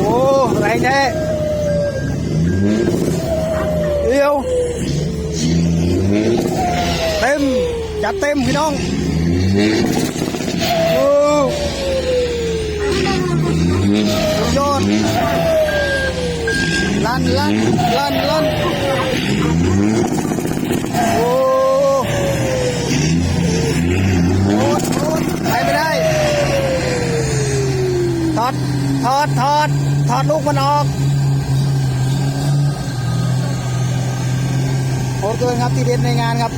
โอ้แรงแท้เดียวเต็มจั ถอดถอดถอดลูกมันออกโหดเกินครับที่เด็ดในงานครับ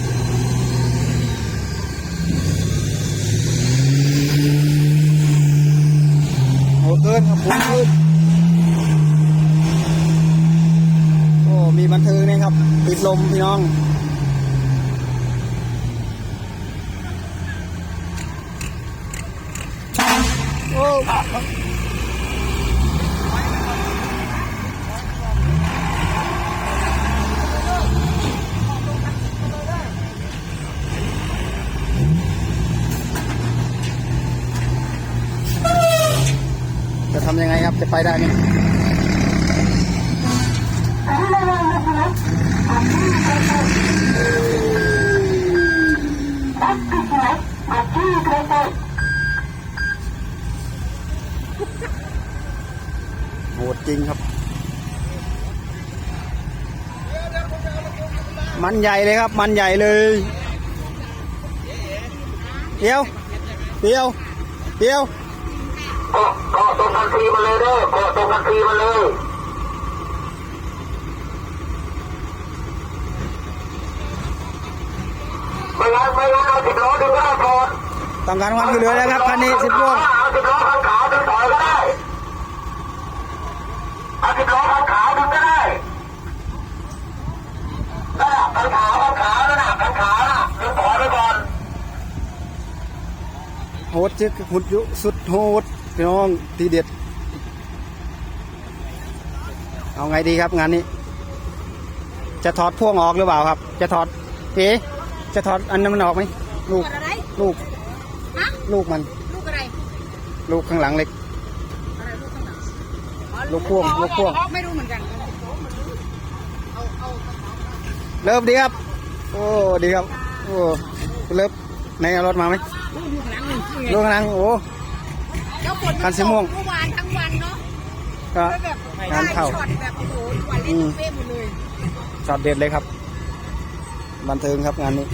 โหดเกินครับผมเกินโอ้มีบันเทิงนะครับ ติดลมพี่น้องโอ้ จะทำยังไงครับ จะไปได้ไหมโหดจริงครับ มันใหญ่เลยครับ มันใหญ่เลยเดียวเดียวเดียวาะเกาะตรงกันทีมาเลยเด้อเกาะตรงกันทีมาเลยไม่งั้นไม่งั้นเอาสิบล้อดึงก็ได้ถอดต้องการความช่วยเหลือแล้วครับคันนี้สิบล้อเอาสิบล้อคันขาวดึงถอยก็ได้เอาสิบล้อคันขาวดึงก็ได้นั่นน่ะคันขาวคันขาวนั่นน่ะคันขาวน่ะดึงถอยไปก่อนโหดจึกหุดยุสุดโหด พี่น้องทีเด็ด เอาไงดีครับงานนี้ จะถอดพ่วงออกหรือเปล่าครับ จะถอดเอ๊ะจะถอดอันนั้นมันออกไหมลูกอะไรลูกฮะลูกมัน ลูกอะไร ลูกข้างหลังเล็กอะไรลูกข้างหลังอ๋อลูกพ่วงลูกพ่วงไม่รู้เหมือนกันเอาเอาเริ่มดีครับ โอ้ดีครับโอ้เริ่มในเอารถมาไหมลูกอยู่ข้างหลังหนึ่งลูกข้างหลังโอ้ แล้วฝนคันสีม่วง เมื่อวานทั้งวันเนาะก็แล้วแบบงานเข้าได้ช็อตแบบโอ้โหวันเล่นเป้หมดเลย ช็อตเด็ดเลยครับ บันเทิงครับงานนี้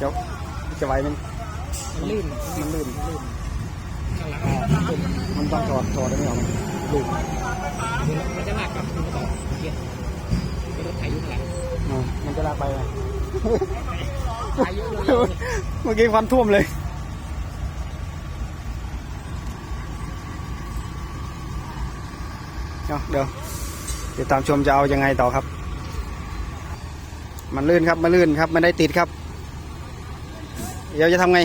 จะจะไหวไหมมันลื่นมันลื่นมันต้องถอดถอดได้ไหมออกลื่นมันจะลากกลับคุณต่อเกียร์เป็น รถไถยุคหลังอ่ามันจะลากไปไหมอายุเร็วเมื่อกี้ควันท่วมเลยเอาเดี๋ยวติดตามชมจะเอายังไงต่อครับ มันลื่นครับ มันลื่นครับ มันได้ติดครับ เดี๋ยวจะทำไง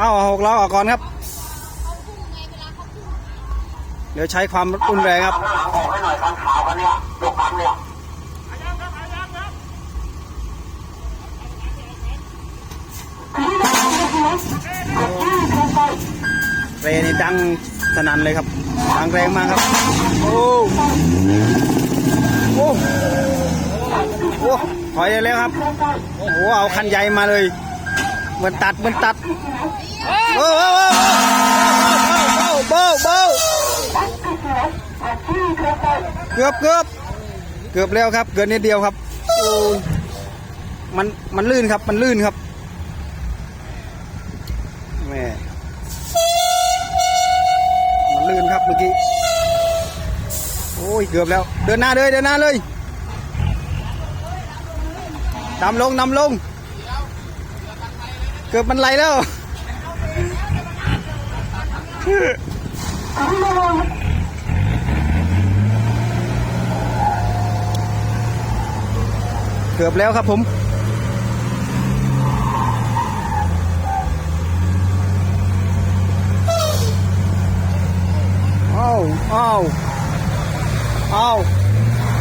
เอาเอาหกล้อออกก่อนครับ เดี๋ยวใช้ความรุนแรงครับเอาข้างหลังออกให้หน่อยคันขาวคันเนี้ยยกคันเนี่ยเรนี่ดังสนั่นเลยครับดังแรงมากครับ โอ้โอ้โอ้ถอยได้แล้วครับ โอ้โหเอาคันใหญ่มาเลย เหมือนตัดเหมือนตัดโอ้โอ้โอ้โบ้โบ้เกือบเกือบเกือบแล้วครับ เกินนิดเดียวครับโอ้ยมันมันลื่นครับ มันลื่นครับแม่มันลื่นครับเมื่อกี้โอ้ยเกือบแล้ว เดินหน้าเลยเดินหน้าเลยนำลงนำลง เกือบมันไหลแล้วเกือบแล้วครับผมอ้าวอ้าวอ้าว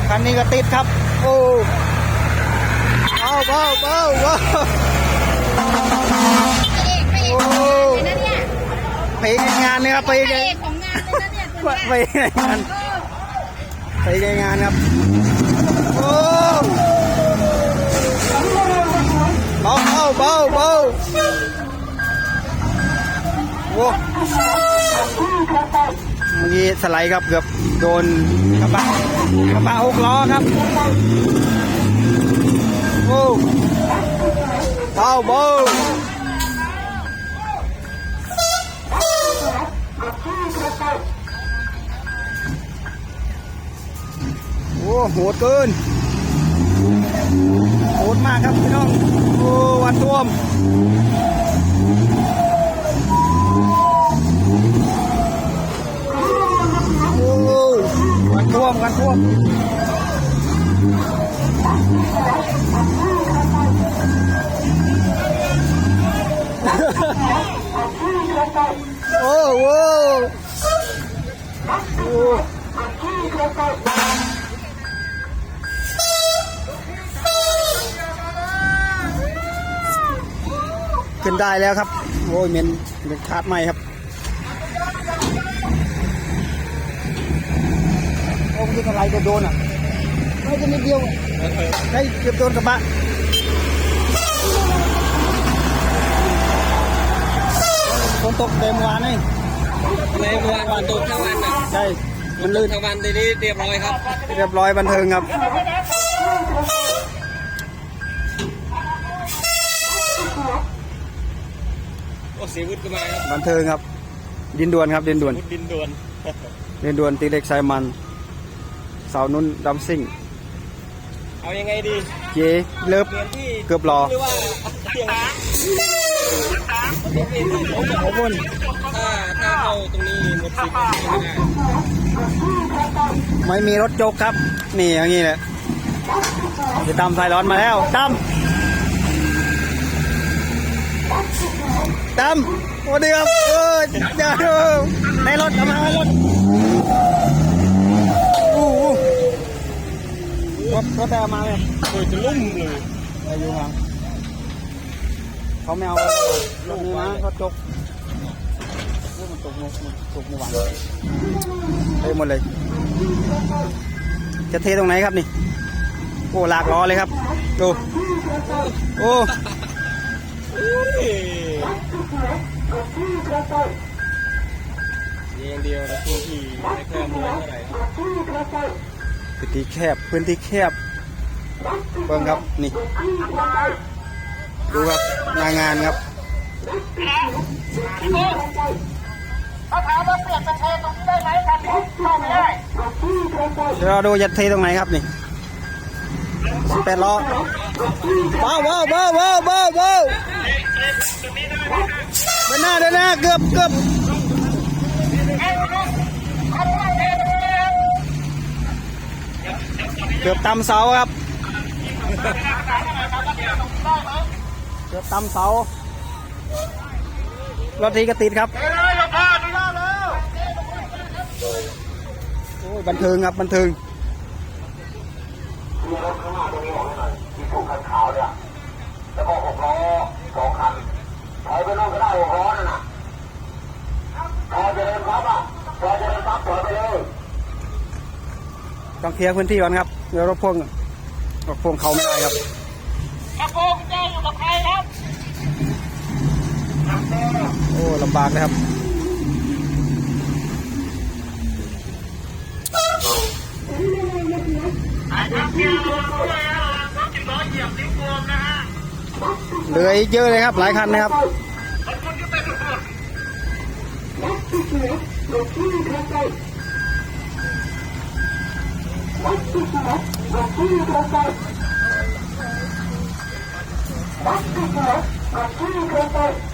คันนี้ก็ติดครับ โอ้อ้าวว้าวว้าวว้าวพระเอกพระเอา เลยนะเนี่ยไปงานเนี่ยครับไปพระเอกของงานเลยนะเนี่ยตัวไปเนี้ยงานเออไปงานครับโอ้เบาเบาเบาเบาโอ้เมื่อกี้สไลด์ครับเกือบโดนกระบะกระบะหกล้อครับโอ้เบาเบา โหดเกิน โหดมากครับพี่น้อง โอ้วันท่วมโอ้วันท่วมวันท่วมโอ้โหโอ้ ขึ้นได้แล้วครับ โอ้ยเหม็นเหม็นคาดไหมครับโอ้ยอะไรจะโดนอะไม่จะนิดเดียวได้เกือบโดนกระบะฝนตกเต็มวานนี่ในเมื่อวันตกทั้งวันน่ะใช่มันลื่นทั้งวันทีนี้เรียบร้อยครับ เรียบร้อยบันเทิงครับ โอ้เสียวุฒิก็มาครับบันเทิงครับ ดินด่วนครับ ดินด่วนวุฒิดินด่วน ดินด่วนตีเล็กสายมันสาวนุ่นดัมซิ่ง เอายังไงดี เจเลิฟเปลี่ยนที่เกือบรอหรือว่าเปลี่ยนเปลี่ยนที่ผมโอ้บนถ้าถ้าเข้าตรงนี้หมดสิบนาทีไม่ได้ไม่มีรถจกครับ นี่อย่างนี้แหละจะตามสายร้อนมาแล้วตาม ตามสวัสดีครับเออเดี๋ยวในรถเอามาในรถอู้หูรถรถได้เอามาเลยโอ้ยจะลุ่มเลยอายุครับเขาไม่เอารถนี้นะเขาจกโอ้มันตกมุกมันตกเมื่อวานเฮ้ยหมดเลย จะเทตรงไหนครับนี่ โอ้หลากล้อเลยครับ ดู โอ้ เยอย่างเดียวนะพื้นที่ไม่แค่มือเท่าไหร่พื้นที่แคบพื้นที่แคบเบิ่งครับนี่ดูครับหนางานครับเดี๋ยวเราดูจะเทตรงไหนครับนี่สิบแปดล้อว้าวว้าวว้าวว้าวว้าวว้าว เดินหน้าเดินหน้าเกือบเกือบเกือบตำเสาครับ เกือบตำเสารถทีก็ติดครับโอ้ยบันเทิงครับบันเทิงมีรถข้างหน้าตรงนี้บอกหน่อยที่ถูกคันขาวเนี่ย ต้องเคลียร์พื้นที่ก่อนครับเดี๋ยวรถพ่วงรถพ่วงเขาไม่ได้ครับกระโปรงแจ้งอยู่กับใครครับโอ้ลำบากนะครับเหลืออีกเยอะเลยครับ หลายคันนะครับ Wat is er nou? Wat is er nou? Wat is er nou? Wat is er?